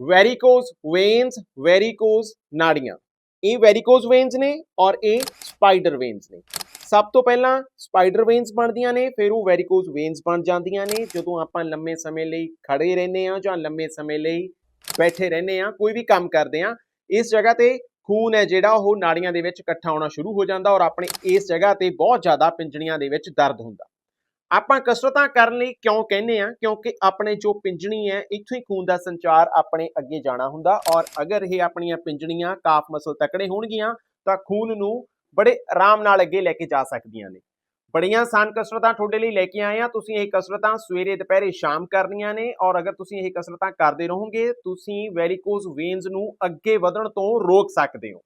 ਵੈਰੀਕੋਜ਼ veins ਵੈਰੀਕੋਜ਼ ਨਾੜੀਆਂ। ਇਹ ਵੈਰੀਕੋਜ਼ veins ਨੇ ਔਰ ਇਹ ਸਪਾਈਡਰ ਵੇਨਸ ਨੇ। ਸਭ ਤੋਂ ਪਹਿਲਾਂ ਸਪਾਈਡਰ ਵੇਨਸ ਬਣਦੀਆਂ ਨੇ, ਫਿਰ ਉਹ ਵੈਰੀਕੋਜ਼ ਵੇਨਸ ਬਣ ਜਾਂਦੀਆਂ ਨੇ। ਜਦੋਂ ਆਪਾਂ ਲੰਮੇ ਸਮੇਂ ਲਈ ਖੜੇ ਰਹਿੰਦੇ ਆ ਜਾਂ ਲੰਮੇ ਸਮੇਂ ਲਈ ਬੈਠੇ ਰਹਿੰਦੇ ਆ ਕੋਈ ਵੀ ਕੰਮ ਕਰਦੇ ਆ ਇਸ ਜਗ੍ਹਾ ਤੇ ਖੂਨ ਹੈ ਜਿਹੜਾ, ਉਹ ਨਾੜੀਆਂ ਦੇ ਵਿੱਚ ਇਕੱਠਾ ਹੋਣਾ ਸ਼ੁਰੂ ਹੋ ਜਾਂਦਾ ਔਰ ਆਪਣੇ ਇਸ ਜਗ੍ਹਾ ਤੇ ਬਹੁਤ ਜ਼ਿਆਦਾ ਪਿੰਜਣੀਆਂ ਦੇ ਵਿੱਚ ਦਰਦ ਹੁੰਦਾ। ਆਪਾਂ ਕਸਰਤਾਂ ਕਰਨ ਲਈ ਕਿਉਂ ਕਹਿੰਦੇ ਆ ਕਿਉਂਕਿ ਆਪਣੇ ਜੋ ਪਿੰਜਣੀ ਹੈ, ਇੱਥੋਂ ਹੀ ਖੂਨ ਦਾ ਸੰਚਾਰ ਆਪਣੇ ਅੱਗੇ ਜਾਣਾ ਹੁੰਦਾ ਔਰ ਅਗਰ ਇਹ ਆਪਣੀਆਂ ਪਿੰਜਣੀਆਂ ਕਾਫ ਮਸਲ ਤਕੜੇ ਹੋਣਗੀਆਂ, ਤਾਂ ਖੂਨ ਨੂੰ ਬੜੇ ਆਰਾਮ ਨਾਲ ਅੱਗੇ ਲੈ ਕੇ ਜਾ ਸਕਦੀਆਂ ਨੇ। ਬੜੀਆਂ ਆਸਾਨ ਕਸਰਤਾਂ ਤੁਹਾਡੇ ਲਈ ਲੈ ਕੇ ਆਏ ਆ ਤੁਸੀਂ ਇਹ ਕਸਰਤਾਂ ਸਵੇਰੇ, ਦੁਪਹਿਰੇ, ਸ਼ਾਮ ਕਰਨੀਆਂ ਨੇ ਔਰ ਅਗਰ ਤੁਸੀਂ ਇਹ ਕਸਰਤਾਂ ਕਰਦੇ ਰਹੋਗੇ, ਤੁਸੀਂ ਵੈਰੀਕੋਜ਼ ਵੇਨਸ ਨੂੰ ਅੱਗੇ ਵਧਣ ਤੋਂ ਰੋਕ ਸਕਦੇ ਹੋ।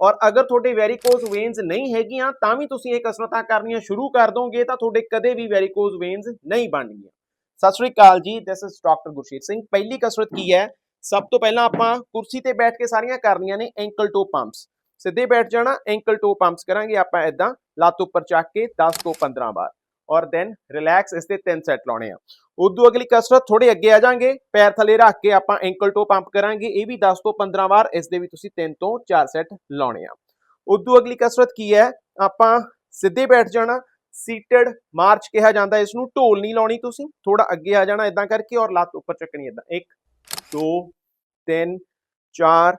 ਔਰ ਅਗਰ ਤੁਹਾਡੇ ਵੈਰੀਕੋਜ਼ ਵੇਨਸ ਨਹੀਂ ਹੈਗੀਆਂ, ਤਾਂ ਵੀ ਤੁਸੀਂ ਇਹ ਕਸਰਤਾਂ ਕਰਨੀਆਂ ਸ਼ੁਰੂ ਕਰ ਦੋਗੇ, ਤਾਂ ਤੁਹਾਡੇ ਕਦੇ ਵੀ ਵੈਰੀਕੋਜ਼ ਵੇਨਸ ਨਹੀਂ ਬਣਨਗੀਆਂ ਸਤਿ ਸ਼੍ਰੀ ਅਕਾਲ ਜੀ this is doctor Gursheer Singh. ਪਹਿਲੀ ਕਸਰਤ ਕੀ ਹੈ? ਸਭ ਤੋਂ ਪਹਿਲਾਂ ਆਪਾਂ ਕੁਰਸੀ ਤੇ ਬੈਠ ਕੇ ਸਾਰੀਆਂ ਕਰਨੀਆਂ ਨੇ ਐਂਕਲ ਟੋ ਪੰਪਸ ਸਿੱਧੇ ਬੈਠ ਜਾਣਾ ਐਂਕਲ ਟੋ ਪੰਪਸ ਕਰਾਂਗੇ ਆਪਾਂ ਇਦਾਂ ਲੱਤ ਉੱਪਰ ਚੱਕ ਕੇ 10 ਤੋਂ 15 ਵਾਰ। ਔਰ ਦੈਨ ਰਿਲੈਕਸ ਇਸ ਦੇ ਤਿੰਨ ਸੈੱਟ ਲਾਉਣੇ ਆ। ਉਦੋਂ ਅਗਲੀ ਕਸਰਤ ਥੋੜੇ ਅੱਗੇ ਆ ਜਾਾਂਗੇ। ਪੈਰ ਥੱਲੇ ਰੱਖ ਕੇ ਆਪਾਂ ਐਂਕਲ ਟੋ ਪੰਪ ਕਰਾਂਗੇ। ਇਹ ਵੀ 10 ਤੋਂ 15 ਵਾਰ ਇਸ ਦੇ ਵੀ ਤੁਸੀਂ 3 ਤੋਂ 4 ਸੈੱਟ ਲਾਉਣੇ ਆ। ਉਦੋਂ ਅਗਲੀ ਕਸਰਤ ਕੀ ਹੈ? ਆਪਾਂ ਸਿੱਧੇ ਬੈਠ ਜਾਣਾ ਸੀਟਡ ਮਾਰਚ ਕਿਹਾ ਜਾਂਦਾ ਇਸ ਨੂੰ ਢੋਲ ਨਹੀਂ ਲਾਉਣੀ ਤੁਸੀਂ। ਥੋੜਾ ਅੱਗੇ ਆ ਜਾਣਾ ਇਦਾਂ ਕਰਕੇ ਔਰ ਲੱਤ ਉੱਪਰ ਚੱਕਣੀ ਇਦਾਂ 1 2 3 4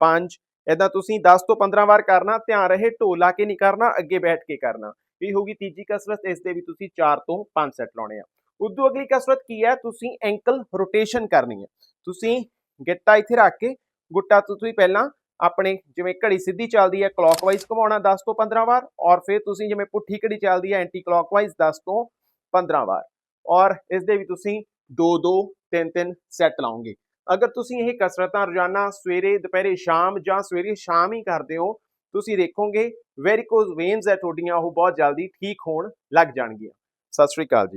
5 ਇਦਾਂ ਤੁਸੀਂ 10 ਤੋਂ 15 ਵਾਰ ਕਰਨਾ, ਧਿਆਨ ਰਹੇ ਢੋਲ ਲਾ ਕੇ ਨਹੀਂ ਕਰਨਾ, ਅੱਗੇ ਬੈਠ ਕੇ ਕਰਨਾ। ਇਹ ਹੋਗੀ ਤੀਜੀ ਕਸਰਤ ਇਸ ਦੇ ਵੀ ਤੁਸੀਂ 4 ਤੋਂ 5 ਸੈੱਟ ਲਾਉਣੇ ਆ। ਉਦੋਂ ਅਗਲੀ ਕਸਰਤ ਕੀ ਹੈ? ਤੁਸੀਂ ਐਂਕਲ ਰੋਟੇਸ਼ਨ ਕਰਨੀ ਹੈ। ਤੁਸੀਂ ਗਿੱਟਾ ਇੱਥੇ ਰੱਖ ਕੇ, ਗੁੱਟਾ ਤੁਸੀਂ ਪਹਿਲਾਂ ਆਪਣੇ ਜਿਵੇਂ ਘੜੀ ਸਿੱਧੀ ਚੱਲਦੀ ਹੈ ਕਲੌਕਵਾਈਜ਼ ਘੁਮਾਉਣਾ 10 ਤੋਂ 15 ਵਾਰ ਔਰ ਫਿਰ ਤੁਸੀਂ ਜਿਵੇਂ ਪੁੱਠੀ ਘੜੀ ਚੱਲਦੀ ਹੈ ਐਂਟੀ ਕਲੌਕਵਾਈਜ਼ 10 ਤੋਂ 15 ਵਾਰ ਔਰ ਇਸ ਦੇ ਵੀ ਤੁਸੀਂ 2 2 3 3 ਸੈੱਟ ਲਾਓਗੇ। ਅਗਰ ਤੁਸੀਂ ਇਹ ਕਸਰਤਾਂ ਰੋਜ਼ਾਨਾ ਸਵੇਰੇ, ਦੁਪਹਿਰੇ, ਸ਼ਾਮ ਜਾਂ ਸਵੇਰੇ ਸ਼ਾਮ ਹੀ ਕਰਦੇ ਹੋ ਤੁਸੀਂ ਦੇਖੋਗੇ ਵੈਰੀਕੋਜ਼ ਵੇਨਸ ਹੈ ਤੁਹਾਡੀਆਂ, ਉਹ ਬਹੁਤ ਜਲਦੀ ਠੀਕ ਹੋਣ ਲੱਗ ਜਾਣਗੀਆਂ। ਸਤਿ ਸ਼੍ਰੀ ਅਕਾਲ ਜੀ।